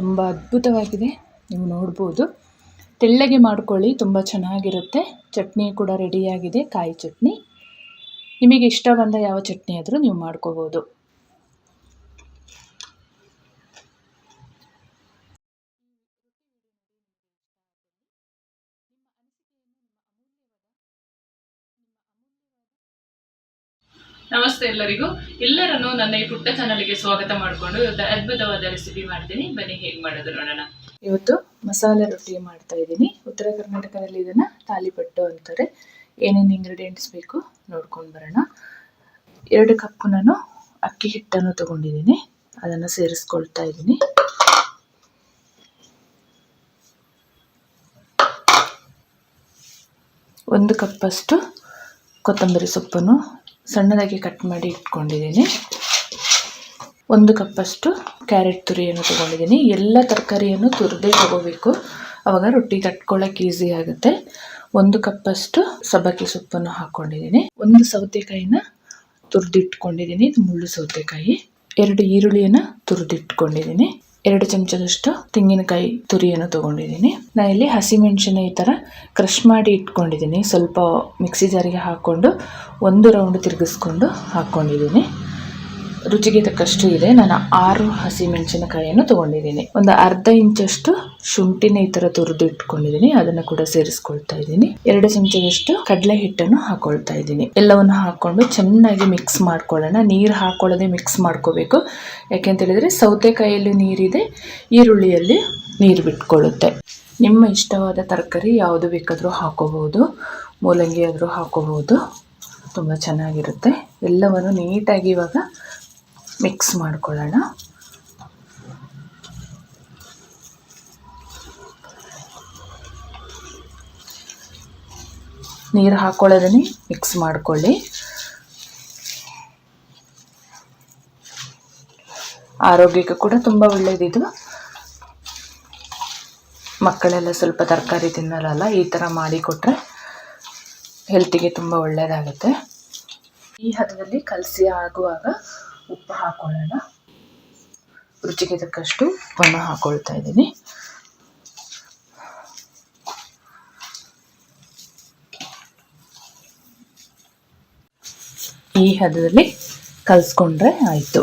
ತುಂಬ ಅದ್ಭುತವಾಗಿದೆ. ನೀವು ನೋಡ್ಬೋದು. ತೆಳ್ಳಗೆ ಮಾಡ್ಕೊಳ್ಳಿ, ತುಂಬ ಚೆನ್ನಾಗಿರುತ್ತೆ. ಚಟ್ನಿ ಕೂಡ ರೆಡಿಯಾಗಿದೆ, ಕಾಯಿ ಚಟ್ನಿ. ನಿಮಗೆ ಇಷ್ಟ ಬಂದ ಯಾವ ಚಟ್ನಿ ಆದರೂ ನೀವು ಮಾಡ್ಕೋಬೋದು. ನಮಸ್ತೆ ಎಲ್ಲರಿಗೂ. ಎಲ್ಲರನ್ನು ನನ್ನ ಈ ಪುಟ್ಟ ಚಾನಲ್ಗೆ ಸ್ವಾಗತ ಮಾಡಿಕೊಂಡು ಅದ್ಭುತವಾದ ರೆಸಿಪಿ ಮಾಡ್ತೀನಿ. ಬನ್ನಿ ಹೇಗೆ ಮಾಡೋದು ನೋಡೋಣ. ಇವತ್ತು ಮಸಾಲೆ ರೊಟ್ಟಿ ಮಾಡ್ತಾ ಇದ್ದೀನಿ. ಉತ್ತರ ಕರ್ನಾಟಕದಲ್ಲಿ ಇದನ್ನ ತಾಲಿಪಟ್ಟು ಅಂತಾರೆ. ಏನೇನು ಇಂಗ್ರೀಡಿಯೆಂಟ್ಸ್ ಬೇಕು ನೋಡ್ಕೊಂಡು ಬರೋಣ. ಎರಡು ಕಪ್ಪು ನಾನು ಅಕ್ಕಿ ಹಿಟ್ಟನ್ನು ತಗೊಂಡಿದ್ದೀನಿ. ಅದನ್ನು ಸೇರಿಸ್ಕೊಳ್ತಾ ಇದ್ದೀನಿ. ಒಂದು ಕಪ್ಪಷ್ಟು ಕೊತ್ತಂಬರಿ ಸೊಪ್ಪನ್ನು ಸಣ್ಣದಾಗಿ ಕಟ್ ಮಾಡಿ ಇಟ್ಕೊಂಡಿದ್ದೀನಿ. ಒಂದು ಕಪ್ಪಷ್ಟು ಕ್ಯಾರೆಟ್ ತುರಿಯನ್ನು ತೊಗೊಂಡಿದ್ದೀನಿ. ಎಲ್ಲ ತರಕಾರಿಯನ್ನು ತುರಿದೇ ತಗೋಬೇಕು. ಆವಾಗ ರೊಟ್ಟಿ ತಟ್ಕೊಳ್ಳೋಕೆ ಈಸಿ ಆಗುತ್ತೆ. ಒಂದು ಕಪ್ಪಷ್ಟು ಸಬ್ಬಕ್ಕಿ ಸೊಪ್ಪನ್ನು ಹಾಕ್ಕೊಂಡಿದ್ದೀನಿ ಒಂದು ಸೌತೆಕಾಯಿನ ತುರಿದಿಟ್ಕೊಂಡಿದ್ದೀನಿ. ಇದು ಮುಳ್ಳು ಸೌತೆಕಾಯಿ. ಎರಡು ಈರುಳ್ಳಿಯನ್ನು ತುರಿದಿಟ್ಕೊಂಡಿದ್ದೀನಿ. ಎರಡು ಚಮಚದಷ್ಟು ತೆಂಗಿನಕಾಯಿ ತುರಿಯನ್ನು ತಗೊಂಡಿದ್ದೀನಿ. ನಾನು ಇಲ್ಲಿ ಹಸಿಮೆಣಸಿನ ಈ ಥರ ಕ್ರಷ್ ಮಾಡಿ ಇಟ್ಕೊಂಡಿದ್ದೀನಿ. ಸ್ವಲ್ಪ ಮಿಕ್ಸಿ ಜಾರಿಗೆ ಹಾಕ್ಕೊಂಡು ಒಂದು ರೌಂಡ್ ತಿರುಗಿಸ್ಕೊಂಡು ಹಾಕ್ಕೊಂಡಿದ್ದೀನಿ ರುಚಿಗೆ ತಕ್ಕಷ್ಟು ಇದೆ. ನಾನು ಆರು ಹಸಿಮೆಣಸಿನಕಾಯಿಯನ್ನು ತೊಗೊಂಡಿದ್ದೀನಿ. ಒಂದು ಅರ್ಧ ಇಂಚಷ್ಟು ಶುಂಠಿನ ಈ ಥರ ತುರಿದು ಇಟ್ಕೊಂಡಿದ್ದೀನಿ. ಅದನ್ನು ಕೂಡ ಸೇರಿಸ್ಕೊಳ್ತಾ ಇದ್ದೀನಿ. ಎರಡು ಚಮಚದಷ್ಟು ಕಡಲೆ ಹಿಟ್ಟನ್ನು ಹಾಕೊಳ್ತಾ ಇದ್ದೀನಿ. ಎಲ್ಲವನ್ನು ಹಾಕೊಂಡು ಚೆನ್ನಾಗಿ ಮಿಕ್ಸ್ ಮಾಡ್ಕೊಳ್ಳೋಣ. ನೀರು ಹಾಕೊಳ್ಳದೆ ಮಿಕ್ಸ್ ಮಾಡ್ಕೋಬೇಕು. ಯಾಕೆಂತ ಹೇಳಿದ್ರೆ ಸೌತೆಕಾಯಿಯಲ್ಲಿ ನೀರಿದೆ, ಈರುಳ್ಳಿಯಲ್ಲಿ ನೀರು ಬಿಟ್ಕೊಳ್ಳುತ್ತೆ. ನಿಮ್ಮ ಇಷ್ಟವಾದ ತರಕಾರಿ ಯಾವುದು ಬೇಕಾದರೂ ಹಾಕೋಬಹುದು ಮೂಲಂಗಿ ಆದರೂ ಹಾಕೋಬಹುದು ತುಂಬ ಚೆನ್ನಾಗಿರುತ್ತೆ. ಎಲ್ಲವನ್ನು ನೀಟಾಗಿ ಇವಾಗ ಮಿಕ್ಸ್ ಮಾಡ್ಕೊಳ್ಳೋಣ. ನೀರು ಹಾಕೊಳ್ಳೋದನ್ನೇ ಮಿಕ್ಸ್ ಮಾಡ್ಕೊಳ್ಳಿ. ಆರೋಗ್ಯಕ್ಕೆ ಕೂಡ ತುಂಬ ಒಳ್ಳೆಯದಿದು ಮಕ್ಕಳೆಲ್ಲ ಸ್ವಲ್ಪ ತರಕಾರಿ ತಿನ್ನಲ್ಲ ಈ ಥರ ಮಾಡಿಕೊಟ್ರೆ ಹೆಲ್ತಿಗೆ ತುಂಬ ಒಳ್ಳೆಯದಾಗುತ್ತೆ ಈ ಹದದಲ್ಲಿ ಕಲಸಿ ಆಗುವಾಗ ಉಪ್ಪು ಹಾಕೊಳ್ಳೋಣ. ರುಚಿಗೆ ತಕ್ಕಷ್ಟು ಉಪ್ಪನ್ನು ಹಾಕೊಳ್ತಾ ಇದ್ದೀನಿ. ಈ ಹದದಲ್ಲಿ ಕಲಿಸ್ಕೊಂಡ್ರೆ ಆಯಿತು.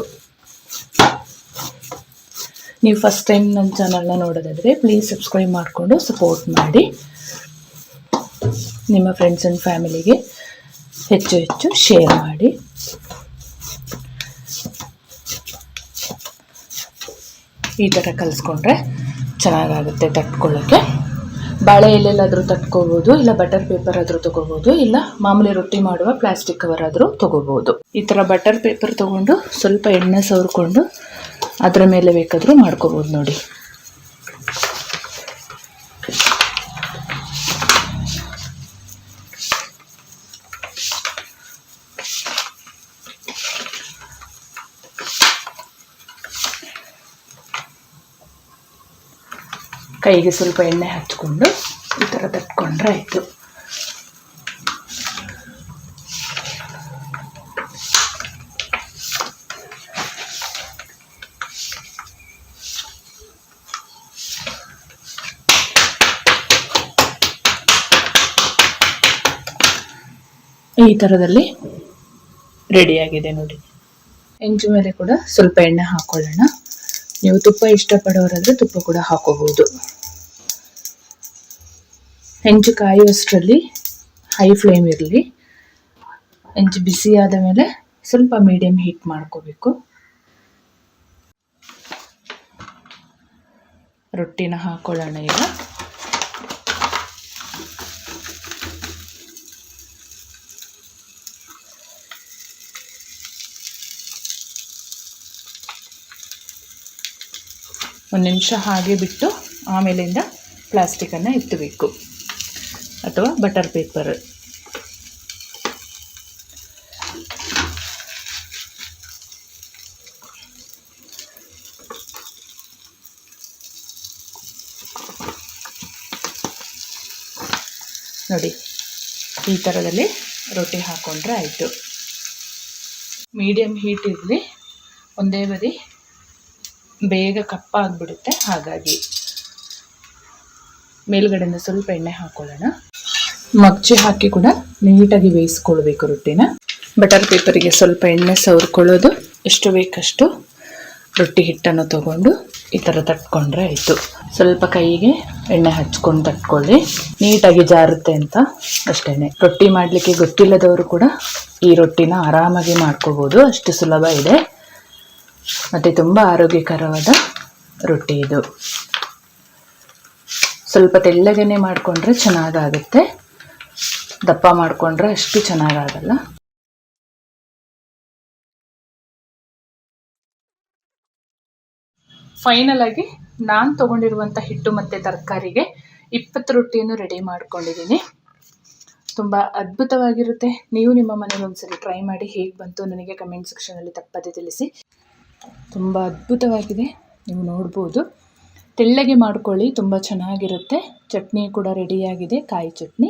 ನೀವು ಫಸ್ಟ್ ಟೈಮ್ ನನ್ನ ಚಾನಲ್ನ ನೋಡೋದಾದರೆ ಪ್ಲೀಸ್ ಸಬ್ಸ್ಕ್ರೈಬ್ ಮಾಡಿಕೊಂಡು ಸಪೋರ್ಟ್ ಮಾಡಿ. ನಿಮ್ಮ ಫ್ರೆಂಡ್ಸ್ ಆ್ಯಂಡ್ ಫ್ಯಾಮಿಲಿಗೆ ಹೆಚ್ಚು ಹೆಚ್ಚು ಶೇರ್ ಮಾಡಿ. ಈ ಥರ ಕಲಿಸ್ಕೊಂಡ್ರೆ ಚೆನ್ನಾಗಾಗುತ್ತೆ ತಟ್ಕೊಳ್ಳೋಕ್ಕೆ ಬಾಳೆ ಎಲೆಲ್ಲಾದರೂ ತಟ್ಕೋಬೋದು, ಇಲ್ಲ ಬಟರ್ ಪೇಪರ್ ಆದರೂ ತೊಗೋಬೋದು, ಇಲ್ಲ ಮಾಮೂಲಿ ರೊಟ್ಟಿ ಮಾಡುವ ಪ್ಲಾಸ್ಟಿಕ್ ಕವರ್ ಆದರೂ ತೊಗೋಬೋದು. ಈ ಥರ ಬಟರ್ ಪೇಪರ್ ತೊಗೊಂಡು ಸ್ವಲ್ಪ ಎಣ್ಣೆ ಸವರ್ಕೊಂಡು ಅದರ ಮೇಲೆ ಬೇಕಾದರೂ ಮಾಡ್ಕೋಬೋದು ನೋಡಿ. ಕೈಗೆ ಸ್ವಲ್ಪ ಎಣ್ಣೆ ಹಚ್ಕೊಂಡು ಈ ಥರ ತಟ್ಕೊಂಡ್ರೆ ಆಯಿತು. ಈ ಥರದಲ್ಲಿ ರೆಡಿಯಾಗಿದೆ ನೋಡಿ. ಹೆಂಚು ಮೇಲೆ ಕೂಡ ಸ್ವಲ್ಪ ಎಣ್ಣೆ ಹಾಕೊಳ್ಳೋಣ. ನೀವು ತುಪ್ಪ ಇಷ್ಟಪಡೋರಾದರೆ ತುಪ್ಪ ಕೂಡ ಹಾಕೋಬಹುದು ಹೆಂಚು ಕಾಯುವಷ್ಟರಲ್ಲಿ ಹೈ ಫ್ಲೇಮ್ ಇರಲಿ. ಹೆಂಚು ಬಿಸಿ ಆದ ಮೇಲೆ ಸ್ವಲ್ಪ ಮೀಡಿಯಂ ಹೀಟ್ ಮಾಡ್ಕೋಬೇಕು. ರೊಟ್ಟಿನ ಹಾಕೊಳ್ಳೋಣ ಈಗ. ಒಂದು ನಿಮಿಷ ಹಾಗೆ ಬಿಟ್ಟು ಆಮೇಲಿಂದ ಪ್ಲಾಸ್ಟಿಕನ್ನು ಎತ್ತಬೇಕು. ಅಥವಾ ಬಟರ್ ಪೇಪರ್. ನೋಡಿ, ಈ ಥರದಲ್ಲಿ ರೊಟ್ಟಿ ಹಾಕ್ಕೊಂಡ್ರೆ ಆಯಿತು. ಮೀಡಿಯಮ್ ಹೀಟ್ ಇರಲಿ, ಒಂದೇ ಬದಿ ಬೇಗ ಕಪ್ಪಾಗಿಬಿಡುತ್ತೆ, ಹಾಗಾಗಿ. ಮೇಲ್ಗಡೆಯಿಂದ ಸ್ವಲ್ಪ ಎಣ್ಣೆ ಹಾಕೊಳ್ಳೋಣ. ಮಗ್ಚಿ ಹಾಕಿ ಕೂಡ ನೀಟಾಗಿ ಬೇಯಿಸ್ಕೊಳ್ಬೇಕು ರೊಟ್ಟಿನ. ಬಟರ್ ಪೇಪರಿಗೆ ಸ್ವಲ್ಪ ಎಣ್ಣೆ ಸವರ್ಕೊಳ್ಳೋದು. ಎಷ್ಟು ಬೇಕಷ್ಟು ರೊಟ್ಟಿ ಹಿಟ್ಟನ್ನು ತಗೊಂಡು ಈ ಥರ ತಟ್ಕೊಂಡ್ರೆ ಆಯಿತು. ಸ್ವಲ್ಪ ಕೈಗೆ ಎಣ್ಣೆ ಹಚ್ಕೊಂಡು ತಟ್ಕೊಳ್ಳಿ. ನೀಟಾಗಿ ಜಾರುತ್ತೆ ಅಂತ ಅಷ್ಟೇ ರೊಟ್ಟಿ ಮಾಡಲಿಕ್ಕೆ ಗೊತ್ತಿಲ್ಲದವರು ಕೂಡ ಈ ರೊಟ್ಟಿನ ಆರಾಮಾಗಿ ಮಾಡ್ಕೋಬೋದು. ಅಷ್ಟು ಸುಲಭ ಇದೆ. ಮತ್ತು ತುಂಬ ಆರೋಗ್ಯಕರವಾದ ರೊಟ್ಟಿ ಇದು. ಸ್ವಲ್ಪ ತೆಳ್ಳಗೇನೆ ಮಾಡಿಕೊಂಡ್ರೆ ಚೆನ್ನಾಗಾಗುತ್ತೆ. ದಪ್ಪ ಮಾಡಿಕೊಂಡ್ರೆ ಅಷ್ಟು ಚೆನ್ನಾಗಾಗಲ್ಲ. ಫೈನಲ್ ಆಗಿ ನಾನು ತೊಗೊಂಡಿರುವಂಥ ಹಿಟ್ಟು ಮತ್ತು ತರಕಾರಿಗೆ ಇಪ್ಪತ್ತು ರೊಟ್ಟಿಯನ್ನು ರೆಡಿ ಮಾಡ್ಕೊಂಡಿದ್ದೀನಿ. ತುಂಬ ಅದ್ಭುತವಾಗಿರುತ್ತೆ. ನೀವು ನಿಮ್ಮ ಮನೇಲಿ ಒಂದ್ಸರಿ ಟ್ರೈ ಮಾಡಿ ಹೇಗೆ ಬಂತು ನನಗೆ ಕಮೆಂಟ್ ಸೆಕ್ಷನಲ್ಲಿ ತಪ್ಪದೆ ತಿಳಿಸಿ. ತುಂಬ ಅದ್ಭುತವಾಗಿದೆ. ನೀವು ನೋಡ್ಬೋದು. ತೆಳ್ಳಗೆ ಮಾಡ್ಕೊಳ್ಳಿ, ತುಂಬ ಚೆನ್ನಾಗಿರುತ್ತೆ. ಚಟ್ನಿ ಕೂಡ ರೆಡಿಯಾಗಿದೆ ಕಾಯಿ ಚಟ್ನಿ.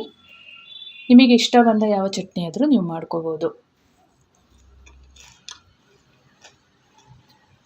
ನಿಮಗೆ ಇಷ್ಟ ಬಂದ ಯಾವ ಚಟ್ನಿ ಆದರೂ ನೀವು ಮಾಡ್ಕೋಬೋದು.